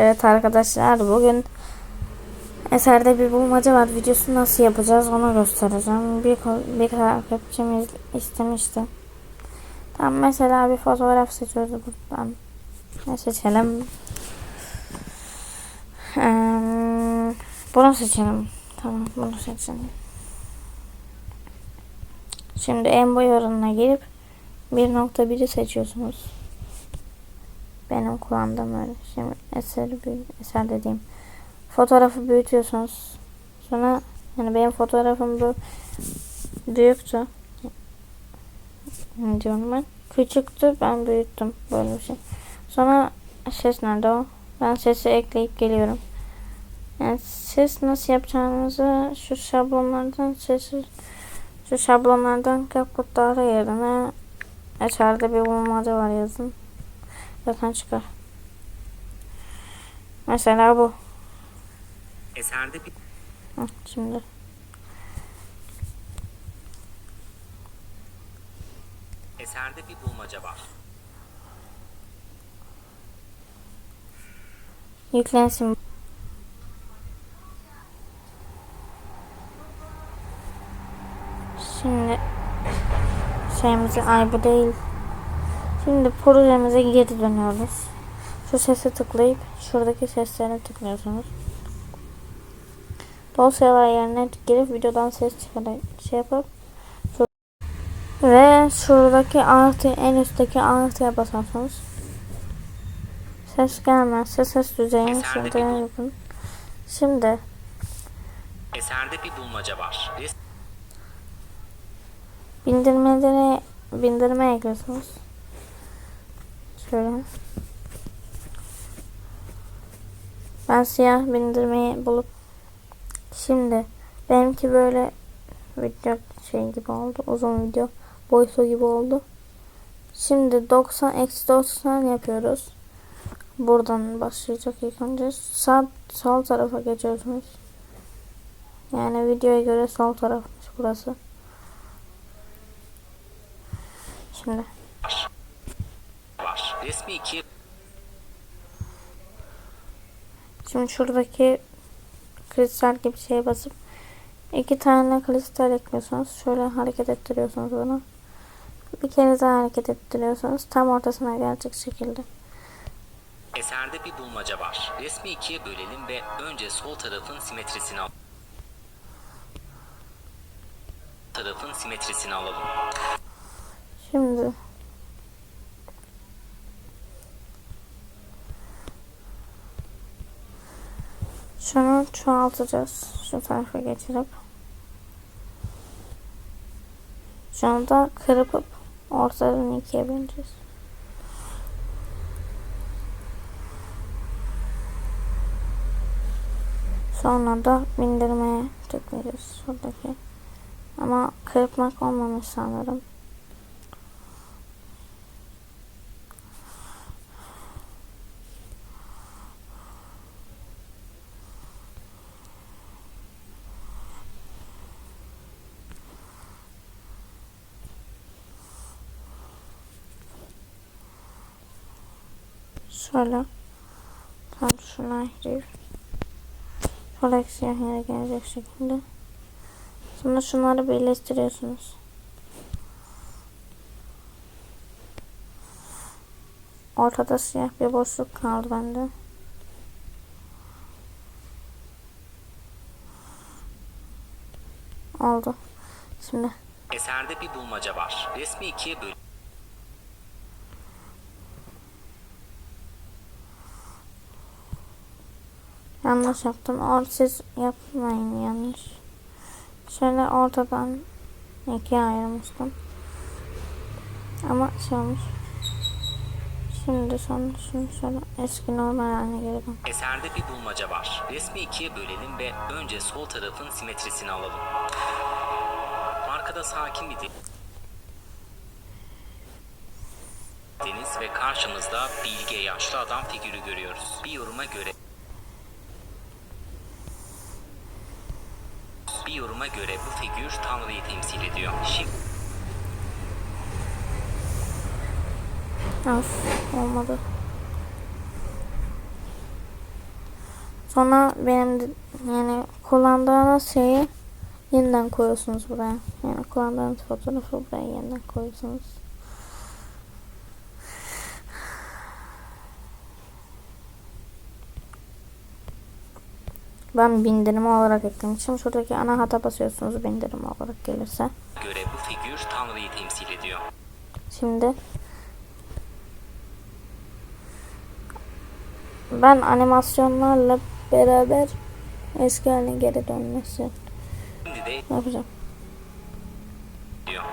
Evet arkadaşlar bugün eserde bir bulmaca var. Videosu nasıl yapacağız onu göstereceğim. Bir, bir takipçimiz istemişti. Tamam mesela bir fotoğraf seçiyoruz buradan. Ne seçelim? Ee, bunu seçelim. Tamam bunu seçelim. Şimdi en boy oranına girip 1.1'i seçiyorsunuz. Benim kullandığım öyle. Şimdi eseri büyü- eser dediğim fotoğrafı büyütüyorsunuz. Sonra yani benim fotoğrafım bu büyüktü. Ne diyorum ben? Küçüktü ben büyüttüm böyle bir şey. Sonra ses nerede o? Ben sesi ekleyip geliyorum. Yani ses nasıl yapacağınızı şu şablonlardan sesi şu şablonlardan kaputları yerine içeride bir bulmaca var yazın. Zaten çıkar. Mesela bu. Eserde bir Hı, şimdi. eserde bir bulmaca var. Yüklensin. Şimdi şeyimizi ay bu değil. Şimdi projemize geri dönüyoruz. Şu sese tıklayıp şuradaki seslere tıklıyorsunuz. Dosyalar yerine girip videodan ses çıkarıp şey yapıp ve şuradaki artı en üstteki artıya basarsanız ses gelmez. Ses düzeyini şimdi bir bu- yapın. Şimdi Eserde bir bulmaca var. Bindirmelere bindirme ekliyorsunuz. Şöyle. Ben siyah bindirmeyi bulup şimdi benimki böyle video şey gibi oldu. Uzun video boyutu gibi oldu. Şimdi 90 eksi 90 yapıyoruz. Buradan başlayacak ilk önce. Sağ sol tarafa geçiyorsunuz. Yani videoya göre sol tarafmış burası. Şimdi. Resmi ikiye Şimdi şuradaki kristal gibi şeye basıp iki tane kristal ekliyorsunuz. Şöyle hareket ettiriyorsunuz bunu. Bir kere daha hareket ettiriyorsunuz. Tam ortasına gelecek şekilde. eserde bir bulmaca var. Resmi ikiye bölelim ve önce sol tarafın simetrisini al. tarafın simetrisini alalım. Şimdi şunu çoğaltacağız. Şu tarafa geçirip şunu da kırpıp ortadan ikiye böleceğiz. Sonra da bindirmeye tıklayacağız şuradaki. Ama kırpmak olmamış sanırım. Şöyle. Tam şuna ekleyip. Şöyle siyah yere gelecek şekilde. Sonra şunları birleştiriyorsunuz. Ortada siyah bir boşluk kaldı bende. Oldu. Şimdi Eserde bir bulmaca var. Resmi ikiye böl. Yanlış yaptım. Or siz yapmayın yanlış. Şöyle ortadan ikiye ayırmıştım. Ama şey olmuş. Şimdi sonra şunu şöyle eski normal haline geri. Eserde bir bulmaca var. Resmi ikiye bölelim ve önce sol tarafın simetrisini alalım. Arkada sakin bir de- deniz ve karşımızda bilge yaşlı adam figürü görüyoruz. Bir yoruma göre bir yoruma göre bu figür Tanrı'yı temsil ediyor. Şimdi Of olmadı. Sonra benim yani kullandığınız şeyi yeniden koyuyorsunuz buraya. Yani kullandığınız fotoğrafı buraya yeniden koyuyorsunuz. Ben bindirme olarak eklemişim. Şuradaki ana hata basıyorsunuz bindirme olarak gelirse. göre bu figür Tanrı'yı temsil ediyor. Şimdi ben animasyonlarla beraber eski haline geri dönmesi Şimdi de yapacağım.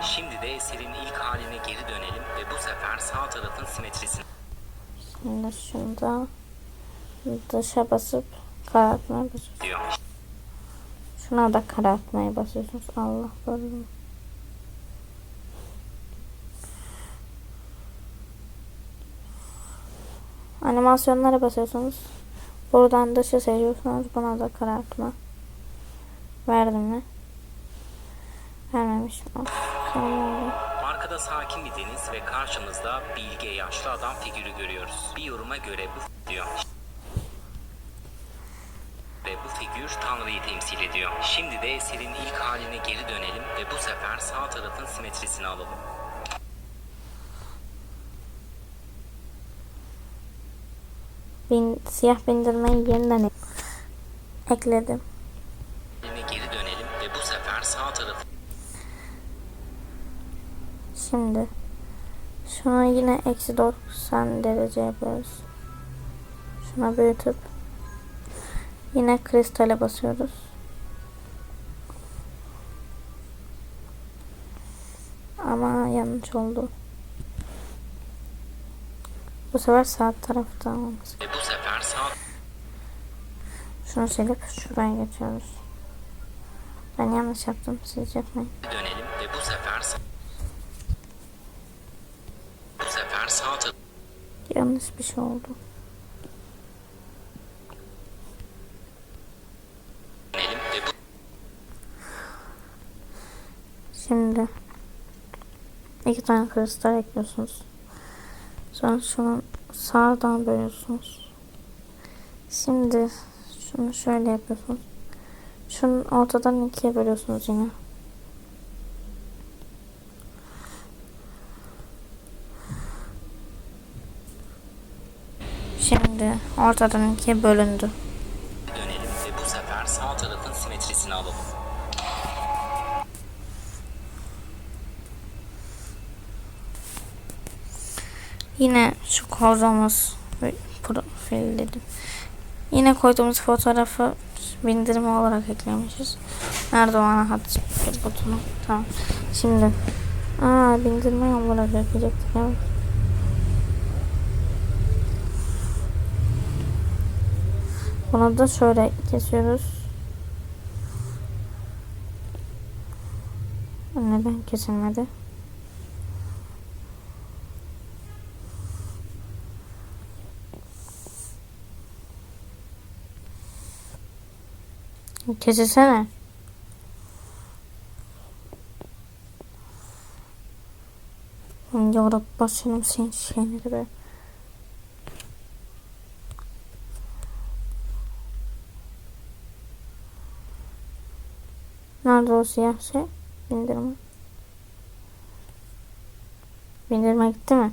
Şimdi de eserin ilk haline geri dönelim ve bu sefer sağ tarafın simetrisini Şimdi şunda dışa basıp karartmaya basıyorsunuz. Şuna da karartmaya basıyorsunuz. Allah korusun. Animasyonlara basıyorsunuz. Buradan dışı seçiyorsunuz. Buna da karartma. Verdim mi? Tamam oldu. Arkada sakin bir deniz ve karşımızda bilge yaşlı adam figürü görüyoruz. Bir yoruma göre bu diyor. Ve bu figür Tanrı'yı temsil ediyor. Şimdi de eserin ilk haline geri dönelim ve bu sefer sağ tarafın simetrisini alalım. Bin, siyah bindirmeyi yeniden ek- ekledim. Geri dönelim ve bu sefer sağ tarafın Şimdi şuna yine eksi 90 derece yapıyoruz. Şuna büyütüp yine kristale basıyoruz. Ama yanlış oldu. Bu sefer sağ tarafta olması. ve bu sefer sağ Şunu silip şuraya geçiyoruz. Ben yanlış yaptım. Siz yapmayın. dönelim ve bu sefer sağ bu sefer sağ Yanlış bir şey oldu. dönelim ve bu Şimdi iki tane kristal ekliyorsunuz. Sonra şunu sağdan bölüyorsunuz. Şimdi şunu şöyle yapıyorsunuz. Şunun ortadan ikiye bölüyorsunuz yine. Şimdi ortadan ikiye bölündü. Yine şu koyduğumuz profil dedim. Yine koyduğumuz fotoğrafı bindirme olarak eklemişiz. Nerede o ana hat butonu? Tamam. Şimdi aa bindirme olarak ekleyecektik evet. Bunu da şöyle kesiyoruz. Neden kesilmedi? Kesilsene. Yarab başım senin şeyleri be. Nerede o siyah şey? Bindirme. Bindirme gitti mi?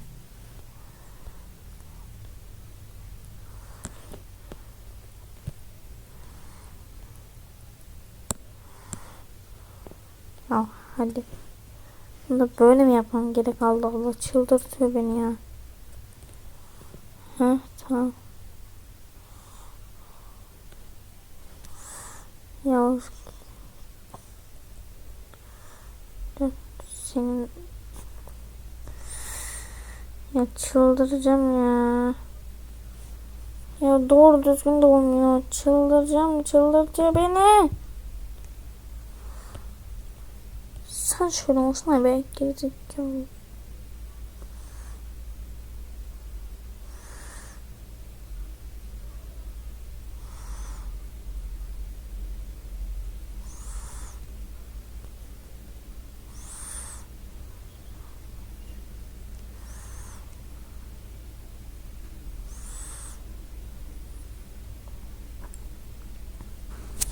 Al hadi. Bunu da böyle mi yapmam gerek Allah Allah çıldırtıyor beni ya. Ha tamam. Ya Dur, senin ya çıldıracağım ya. Ya doğru düzgün de olmuyor. Çıldıracağım, çıldırtıyor beni. Sen şöyle olsana be gerizekalı.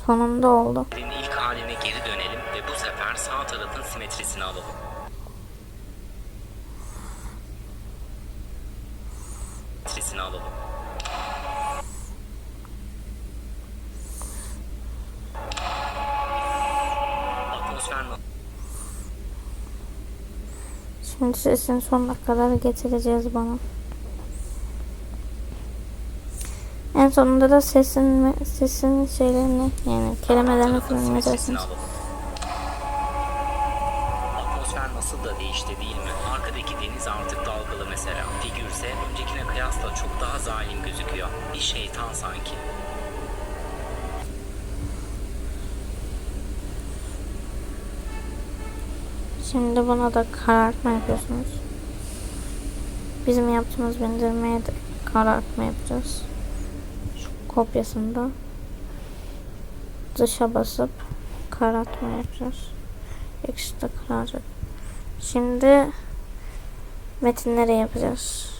Sonunda oldu. İlk haline geri dönelim ve bu sefer sağ tarafın simetrisini alalım. Simetrisini alalım. Atmosfer? Şimdi sesin sonuna kadar getireceğiz bana. En sonunda da sesin sesin şeylerini yani kelimelerini falan yazarsınız. Atmosfer nasıl da değişti değil mi? Arkadaki deniz artık dalgalı mesela. Figürse öncekine kıyasla çok daha zalim gözüküyor. Bir şeytan sanki. Şimdi buna da karartma yapıyorsunuz. Bizim yaptığımız bindirmeye de karartma yapacağız. Kopyasında dışa basıp karartma yapacağız. İkisi de kararacak. Şimdi metinleri yapacağız.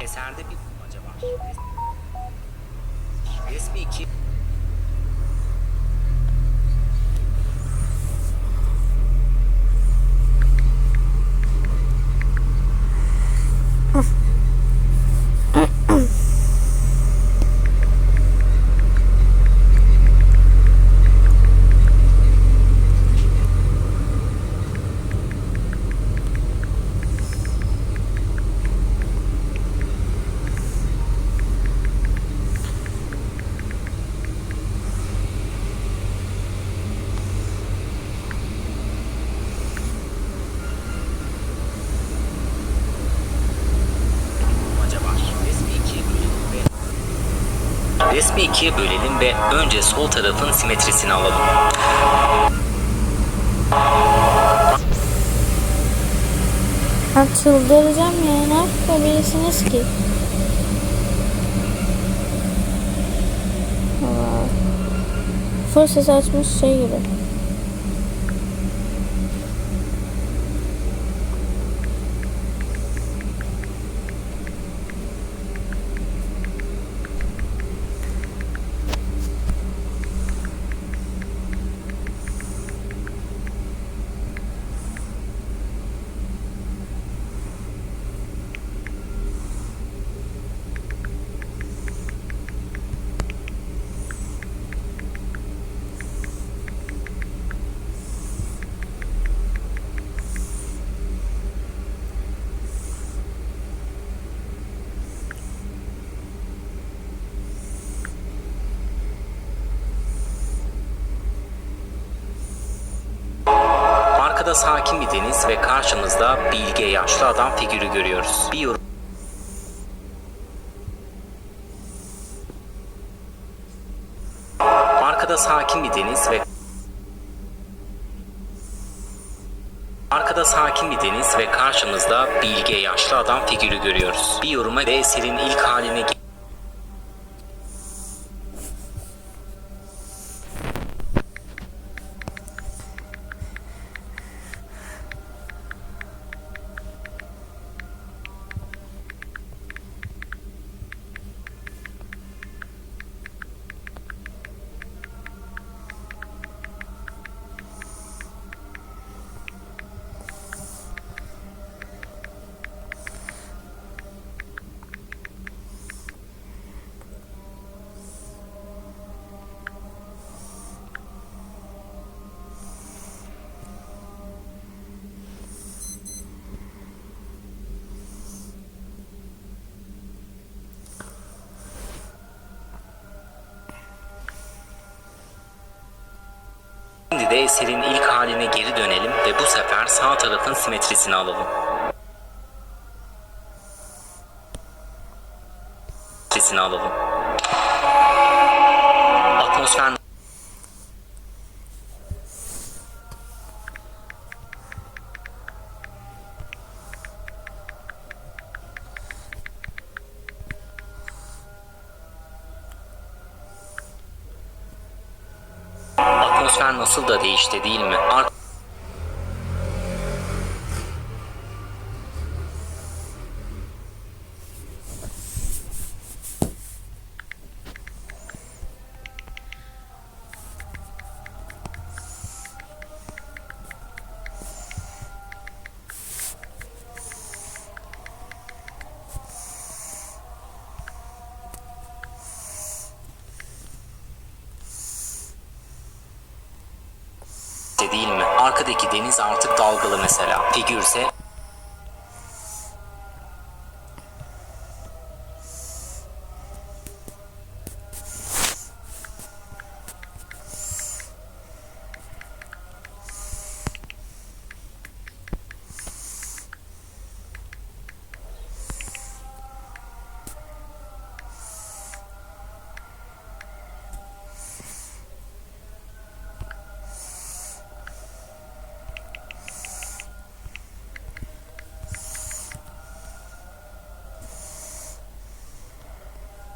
Eserde bir bulmaca var. Resmi iki bulmaca var. Resmi ikiye bölelim Resmi ikiye bölelim ve önce sol tarafın simetrisini alalım. Ha çıldıracağım ya. Ne yapabilirsiniz ki? Ses açmış şey gibi. Arkada sakin bir deniz ve karşımızda bilge yaşlı adam figürü görüyoruz. Bir yorum Arkada sakin bir deniz ve Arkada sakin bir deniz ve karşımızda bilge yaşlı adam figürü görüyoruz. Bir yoruma ve eserin ilk haline de eserin ilk haline geri dönelim ve bu sefer sağ tarafın simetrisini alalım. simetrisini alalım. Atmosfer nasıl da değişti değil mi? Ar- Arkadaki deniz artık dalgalı mesela. Figürse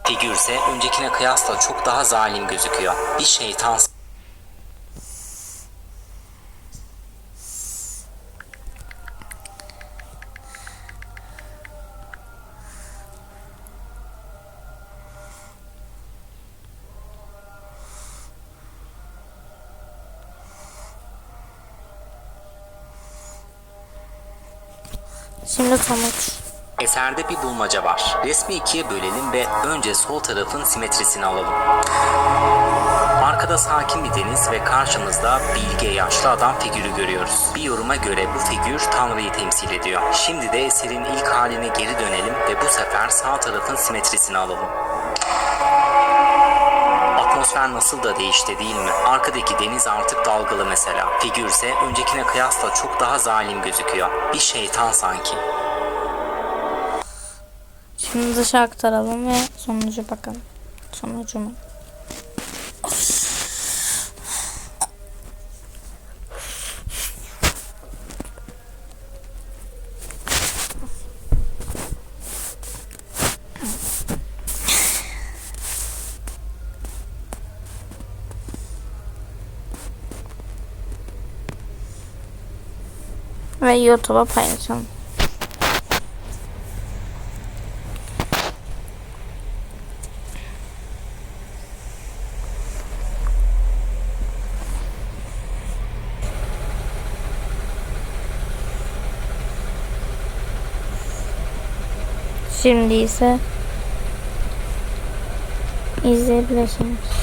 figürse öncekine kıyasla çok daha zalim gözüküyor. Bir şeytan Şimdi sonuç. Eserde bir bulmaca var. Resmi ikiye bölelim ve önce sol tarafın simetrisini alalım. Arkada sakin bir deniz ve karşımızda bilge yaşlı adam figürü görüyoruz. Bir yoruma göre bu figür Tanrı'yı temsil ediyor. Şimdi de eserin ilk haline geri dönelim ve bu sefer sağ tarafın simetrisini alalım. Atmosfer nasıl da değişti değil mi? Arkadaki deniz artık dalgalı mesela. Figürse öncekine kıyasla çok daha zalim gözüküyor. Bir şeytan sanki. Şimdi dışa aktaralım ve sonucu bakalım. Sonucu mu? Ve YouTube'a paylaşalım. Şimdi ise izleyebilirsiniz.